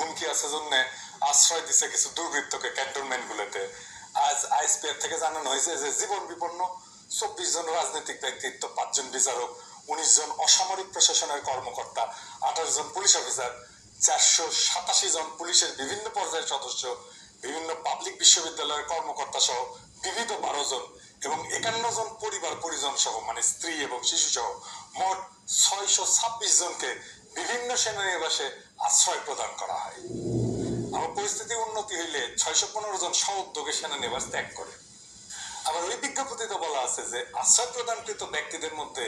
হুমকি আছে জন্য আশ্রয় দিছে কিছু দুর্বৃত্তকে ক্যান্টনমেন্ট গুলোতে। আজ আইএসপিআর থেকে জানানো হয়েছে যে জীবন বিপন্ন চব্বিশ জন রাজনৈতিক ব্যক্তিত্ব, পাঁচজন বিচারক, উনিশ জন অসামরিক প্রশাসনের কর্মকর্তা, আঠাশ জন পুলিশ অফিসার, চারশো সাতাশি জন পুলিশের বিভিন্ন পর্যায়ের সদস্য, বিভিন্ন পাবলিক বিশ্ববিদ্যালয়ের কর্মকর্তা সহ বিবিধ বারো জন এবং একান্ন জন পরিবার পরিজন সহ মানে স্ত্রী এবং শিশু সহ, মোট ছয়শো ছাব্বিশ জনকে বিভিন্ন সেনানিবাসে আশ্রয় প্রদান করা হয়। আবার পরিস্থিতি উন্নতি হইলে ছয়শো পনেরো জন স্ব উদ্যোগে সেনানিবাস ত্যাগ করে। আবার ওই বিজ্ঞপ্তিতে বলা আছে যে আশ্রয় প্রদানকৃত ব্যক্তিদের মধ্যে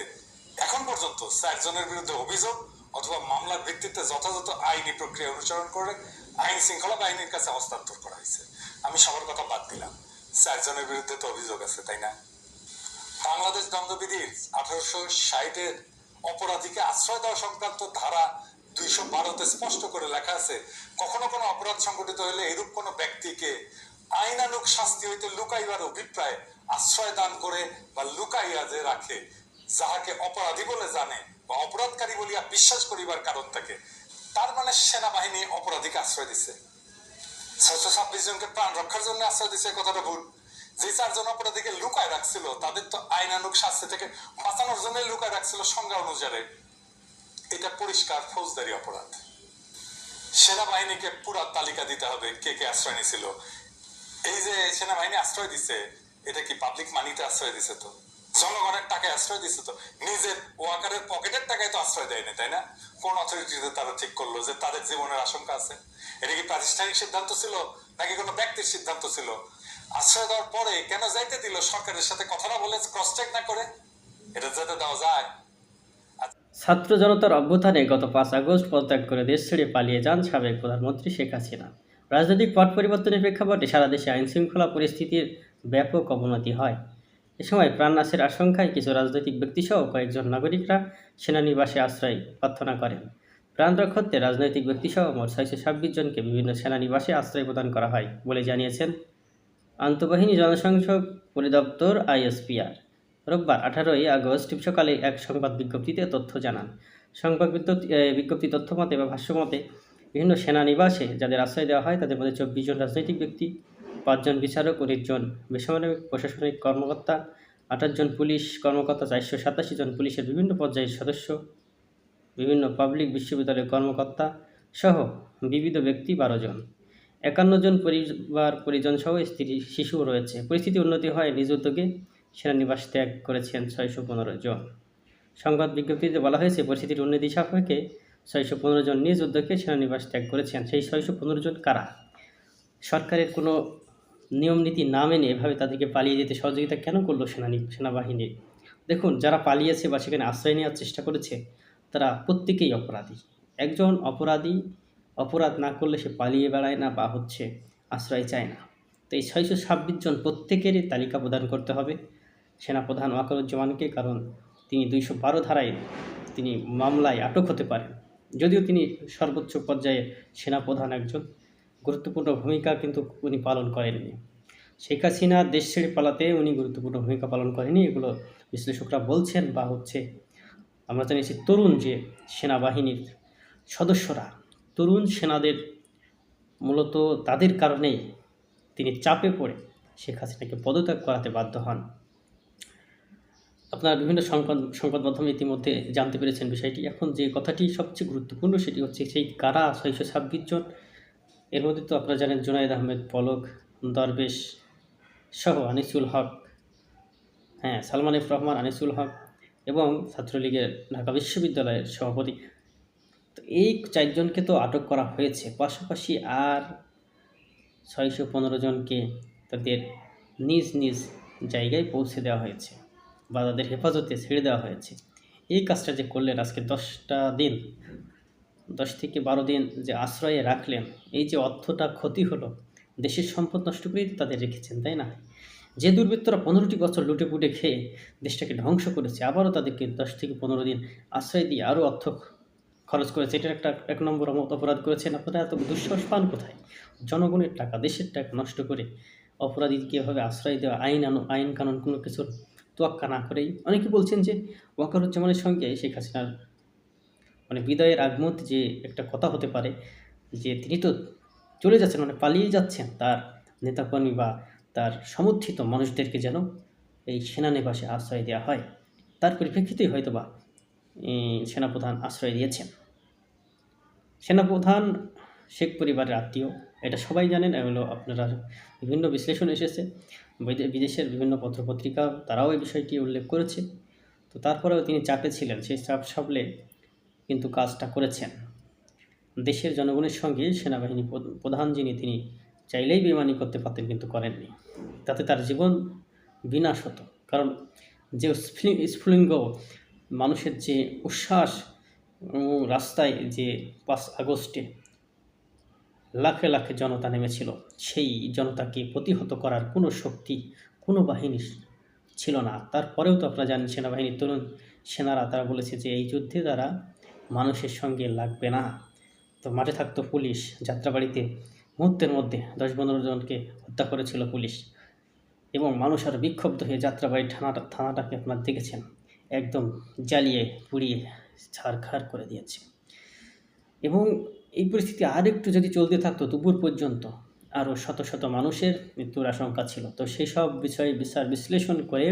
এখন পর্যন্ত চারজনের বিরুদ্ধে অভিযোগ অথবা মামলার ভিত্তিতে যথাযথ আইনি প্রক্রিয়া অনুসরণ করে আইন শৃঙ্খলা বাহিনীর কাছে হস্তান্তর করা হয়েছে। আমি সবার কথা বাদ দিলাম। চারজনের বিরুদ্ধে তো অভিযোগ আছে, তাই না? বাংলাদেশ দণ্ডবিধির আঠারোশো ষাটের অপরাধীকে আশ্রয় দেওয়া সংক্রান্ত ধারা দুইশো বারোতে স্পষ্ট করে লেখা আছে, কখনো কোনো অপরাধ সংঘটিত হলে এরূপ কোনো ব্যক্তিকে আইনানুক শাস্তি হইতে লুকাইবার অভিপ্রায় আশ্রয় দান করে বা লুকাইয়া যে রাখে, যাহাকে অপরাধী বলে জানে বা অপরাধকারী বলিয়া বিশ্বাস করিবার কারণ থাকে, তার মানে সেনাবাহিনী অপরাধীকে আশ্রয় দিছে। ছয়শো ছাব্বিশ জনকে প্রাণ রক্ষার জন্য আশ্রয় দিছে কথাটা ভুল। যে চারজন অপরাধীকে লুকায় রাখছিল, তাদের তো আইনানুক শাস্তি থেকে বাঁচানোর জন্য লুকায় রাখছিল সংজ্ঞা অনুসারে। এটা পরিষ্কার, ফৌজদারি অপরাধ। সেনাবাহিনীকে পুরা তালিকা দিতে হবে কে কে আশ্রয় নিছিল। এই যে সেনাবাহিনী আশ্রয় দিছে, এটা কি পাবলিক মানিতে আশ্রয় দিছে তো? জনগণের টাকায় আশ্রয় দিছে তো? নিজের ওয়াকারের পকেটের টাকায় তো আশ্রয় দেয়নি, তাই না? কোন অথরিটিতে তারা ঠিক করল যে তাদের জীবনের আশঙ্কা আছে? এটা কি প্রাতিষ্ঠানিক সিদ্ধান্ত ছিল, নাকি কোনো ব্যক্তির সিদ্ধান্ত ছিল? আশ্রয় দেওয়ার পরে কেন যাইতে দিল সরকারের সাথে? কথাটা বলে ক্রস চেক না করে। এটা যাতে দেওয়া যায়। ছাত্র জনতার অভ্যুত্থানে গত পাঁচ আগস্ট পদত্যাগ করে দেশ ছেড়ে পালিয়ে যান সাবেক প্রধানমন্ত্রী শেখ হাসিনা। রাজনৈতিক পট পরিবর্তনের প্রেক্ষাপটে সারা দেশে আইনশৃঙ্খলা পরিস্থিতির ব্যাপক অবনতি হয়। এ সময় প্রাণনাশের আশঙ্কায় কিছু রাজনৈতিক ব্যক্তিসহ কয়েকজন নাগরিকরা সেনানিবাসে আশ্রয় প্রার্থনা করেন। প্রাণ রক্ষার্থে রাজনৈতিক ব্যক্তিসহ মোট ছয়শো ছাব্বিশ জনকে বিভিন্ন সেনানিবাসে আশ্রয় প্রদান করা হয় বলে জানিয়েছেন আন্তঃবাহিনী জনসংযোগ পরিদপ্তর আইএসপিআর। রোববার, আঠারোই আগস্ট, সকালে এক সংবাদ বিজ্ঞপ্তিতে তথ্য জানান। সংবাদ বিজ্ঞপ্তি বিজ্ঞপ্তি তথ্য মতে বা ভাষ্য মতে, বিভিন্ন সেনানিবাসে যাদের আশ্রয় দেওয়া হয়, তাদের মধ্যে চব্বিশ জন রাজনৈতিক ব্যক্তি পাঁচজন বিচারক উনিশ জন বেসামরিক প্রশাসনিক কর্মকর্তা, আঠাশ জন পুলিশ কর্মকর্তা, চারশো সাতাশি জন পুলিশের বিভিন্ন পর্যায়ের সদস্য, বিভিন্ন পাবলিক বিশ্ববিদ্যালয়ের কর্মকর্তা সহ বিবিধ ব্যক্তি বারো জন। একান্ন জন পরিবার পরিজন সহ স্ত্রী, শিশুও রয়েছে। পরিস্থিতি উন্নতি হয় নিজ উদ্যোগে। সেনানিবাস ত্যাগ করেছেন ছয়শো পনেরো জন। সংবাদ বিজ্ঞপ্তিতে বলা হয়েছে, পরিস্থিতির উন্নতি সাপেক্ষে ছয়শো পনেরো জন নিজ উদ্যোগে সেনানিবাস ত্যাগ করেছেন। সেই ছয়শো পনেরো জন কারা? সরকারের কোনো নিয়ম নীতি না মেনে এভাবে তাদেরকে পালিয়ে যেতে সহযোগিতা কেন করল সেনানি সেনাবাহিনী দেখুন, যারা পালিয়েছে বা সেখানে আশ্রয় নেওয়ার চেষ্টা করেছে, তারা প্রত্যেকেই অপরাধী। একজন অপরাধী অপরাধ না করলে সে পালিয়ে বেড়ায় না বা হচ্ছে আশ্রয় চায় না। তো এই ছয়শো ছাব্বিশ জন প্রত্যেকেরই তালিকা প্রদান করতে হবে। সেনাপ্রধান ওয়াকারুজ্জামানকে, কারণ তিনি দুইশো বারো ধারায় তিনি মামলায় আটক হতে পারেন। যদিও তিনি সর্বোচ্চ পর্যায়ে সেনাপ্রধান একজন, গুরুত্বপূর্ণ ভূমিকা কিন্তু উনি পালন করেননি। শেখ হাসিনা দেশ ছেড়ে পালাতে উনি গুরুত্বপূর্ণ ভূমিকা পালন করেনি এগুলো বিশ্লেষকরা বলছেন বা হচ্ছে আমরা জানিয়েছি তরুণ যে সেনাবাহিনীর সদস্যরা, তরুণ সেনাদের মূলত তাদের কারণেই তিনি চাপে পড়ে শেখ হাসিনাকে পদত্যাগ করাতে বাধ্য হন। আপনারা বিভিন্ন সংবাদ সংবাদ মাধ্যমে ইতিমধ্যে জানতে পেরেছেন বিষয়টি। এখন যে কথাটি সবচেয়ে গুরুত্বপূর্ণ সেটি হচ্ছে সেই কারা ছয়শো ছাব্বিশ জন? এর মধ্যে তো আপনারা জানেন জুনায়দ আহমেদ, পলক, দরবেশ সহ আনিসুল হক হ্যাঁ সালমান এফ রহমান, আনিসুল হক এবং ছাত্রলীগের ঢাকা বিশ্ববিদ্যালয়ের সভাপতি। তো এই চারজনকে তো আটক করা হয়েছে। পাশাপাশি আর ছয়শো পনেরো জনকে তাদের নিজ নিজ জায়গায় পৌঁছে দেওয়া হয়েছে। বা তাদের হেফাজতে ছেড়ে দেওয়া হয়েছে। এই কাজটা যে করলেন আজকে দশটা দিন, দশ থেকে বারো দিন যে আশ্রয়ে রাখলেন, এই যে অর্থটা ক্ষতি হলো, দেশের সম্পদ নষ্ট করেই তাদের রেখেছেন, তাই না? যে দুর্বৃত্তরা পনেরোটি বছর লুটে পুটে খেয়ে দেশটাকে ধ্বংস করেছে, আবারও তাদেরকে দশ থেকে পনেরো দিন আশ্রয় দিয়ে আরও অর্থ খরচ করেছে। এটার একটা এক নম্বর অপরাধ করেছেন আপনারা, এত দুঃসাহস পান কোথায়? জনগণের টাকা, দেশের টাকা নষ্ট করে অপরাধীকে এভাবে আশ্রয় দেওয়া, আইন আনো, আইন কানুন কোনো কিছুর তোয়াক্কা না করেই। অনেকে বলছেন যে ওয়াকারুজ্জামানের সঙ্গে শেখ হাসিনার মানে বিদায়ের আগমত যে একটা কথা হতে পারে, যে তিনি তো চলে যাচ্ছেন মানে পালিয়ে যাচ্ছেন তার নেতাকর্মী বা তার সমর্থিত মানুষদেরকে যেন এই সেনানিবাসে আশ্রয় দেওয়া হয়। তার পরিপ্রেক্ষিতেই হয়তো বা সেনাপ্রধান আশ্রয় দিয়েছেন। সেনাপ্রধান শেখ পরিবারের আত্মীয় এটা সবাই জানেন, এগুলো আপনারা বিভিন্ন বিশ্লেষণ এসেছে। বিদেশের বিভিন্ন পত্রপত্রিকা তারাও এই বিষয়টি উল্লেখ করেছে। তো তারপরেও তিনি চাপে ছিলেন, সেই চাপ সামলে কিন্তু কাজটা করেছেন। দেশের জনগণের সঙ্গে সেনাবাহিনী প্রধান যিনি, তিনি চাইলেই বেমানি করতে পারতেন কিন্তু করেননি। তাতে তার জীবন বিনাশ হতো কারণ যে স্ফুলি- স্ফুলিঙ্গ মানুষের যে উচ্ছ্বাস রাস্তায় যে পাঁচ আগস্টে লাখে লাখে জনতা নেমেছিল। সেই জনতাকে প্রতিহত করার কোনো শক্তি, কোনো বাহিনী ছিল না। তারপরেও তো আপনারা জানেন সেনাবাহিনীর তরুণ সেনারা, তারা বলেছে যে এই যুদ্ধে তারা মানুষের সঙ্গে লাগবে না। তো মাঠে থাকতো পুলিশ, যাত্রাবাড়িতে মুহূর্তের মধ্যে দশ পনেরো জনকে হত্যা করেছিল পুলিশ এবং মানুষ আরও বিক্ষুব্ধ হয়ে যাত্রাবাড়ি থানাটা, থানাটাকে আপনারা দেখেছেন, একদম জ্বালিয়ে পুড়িয়ে ছাড়খাড় করে দিয়েছে। এবং এই পরিস্থিতি আর একটু যদি চলতে থাকতো দুপুর পর্যন্ত আরও শত শত মানুষের মৃত্যুর আশঙ্কা ছিল। তো সেই সব বিষয়ে বিচার বিশ্লেষণ করে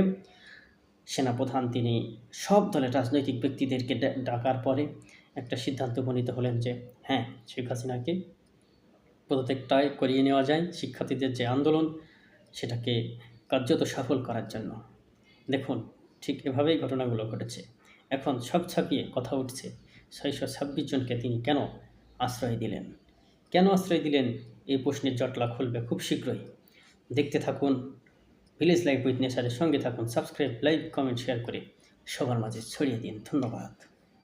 সেনাপ্রধান তিনি সব দলের রাজনৈতিক ব্যক্তিদেরকে ডাকার পরে একটা সিদ্ধান্ত উপনীত হলেন যে হ্যাঁ শেখ হাসিনাকে পদত্যাগটায় করিয়ে নেওয়া যায়। শিক্ষার্থীদের যে আন্দোলন, সেটাকে কার্যত সফল করার জন্য। দেখুন, ঠিক এভাবেই ঘটনাগুলো ঘটেছে। এখন সব ছাপিয়ে কথা উঠছে। ছয়শো ছাব্বিশ জনকে তিনি কেন আশ্রয় দিলেন। কেন আশ্রয় দিলেন? এই প্রশ্নের জটলা খুলবে খুব শীঘ্রই। দেখতে থাকুন ভিলেজ লাইফ উইথ নেশারের সঙ্গে থাকুন সাবস্ক্রাইব লাইক কমেন্ট শেয়ার করে সবার মাঝে ছড়িয়ে দিন। ধন্যবাদ।